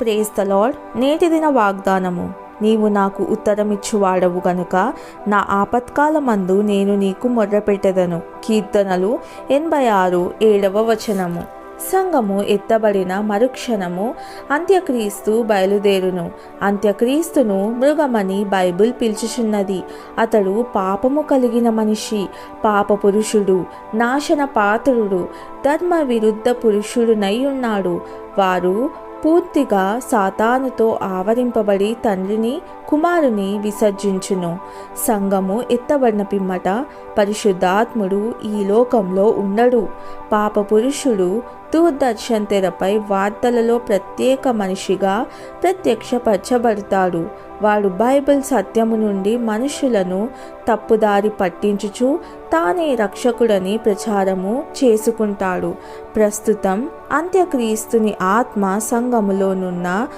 Praise the lord నేటి దిన వాగ్దానము. నీవు నాకు ఉత్తరమిచ్చువాడవు గనుక నా ఆపత్కాల మందు నేను నీకు మొర్రపెట్టెదను. కీర్తనలు ఎనభై ఆరు ఏడవ వచనము. సంఘము ఎత్తబడిన మరుక్షణము అంత్యక్రీస్తు బయలుదేరును. అంత్యక్రీస్తును మృగమని బైబిల్ పిలుచుచున్నది. అతడు పాపము కలిగిన మనిషి పాప పురుషుడు నాశన పాత్రుడు ధర్మ విరుద్ధ పురుషుడునై ఉన్నాడు. వారు పూర్తిగా సాతానుతో ఆవరింపబడి తండ్రిని కుమారుని విసర్జించును. సంఘము ఎత్తబడిన పిమ్మట పరిశుద్ధాత్ముడు ఈ లోకంలో ఉండడు. పాప పురుషుడు దూరదర్శన్ తెరపై వార్తలలో ప్రత్యేక మనిషిగా ప్రత్యక్షపరచబడతాడు. వాడు బైబిల్ సత్యము నుండి మనుషులను తప్పుదారి పట్టించుచు తానే రక్షకుడని ప్రచారము చేసుకుంటాడు. ప్రస్తుతం అంత్యక్రీస్తుని ఆత్మ సంఘములోనున్న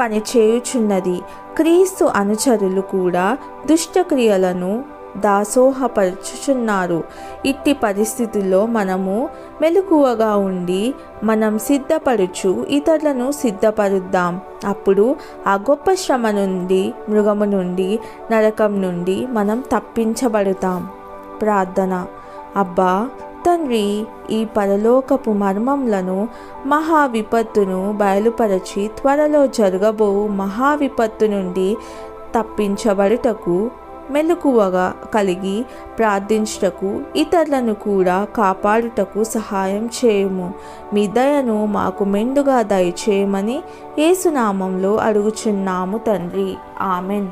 పనిచేయుచున్నది. క్రీస్తు అనుచరులు కూడా దుష్టక్రియలను దాసోహపరచుచున్నారు. ఇట్టి పరిస్థితుల్లో మనము మెలకువగా ఉండి మనం సిద్ధపరుచు ఇతరులను సిద్ధపరుద్దాం. అప్పుడు ఆ గొప్ప శ్రమ నుండి మృగము నుండి నరకం నుండి మనం తప్పించబడతాం. ప్రార్థన. అబ్బా తండ్రి ఈ పరలోకపు మర్మములను మహా విపత్తును బయలుపరచి త్వరలో జరగబో మహా విపత్తు నుండి తప్పించబడుటకు మెలకువగా కలిగి ప్రార్థించుటకు ఇతరులను కూడా కాపాడుటకు సహాయం చేయము. మీ దయను మాకు మెండుగా దయచేయమని ఏసునామంలో అడుగుచున్నాము తండ్రి. ఆమెన్.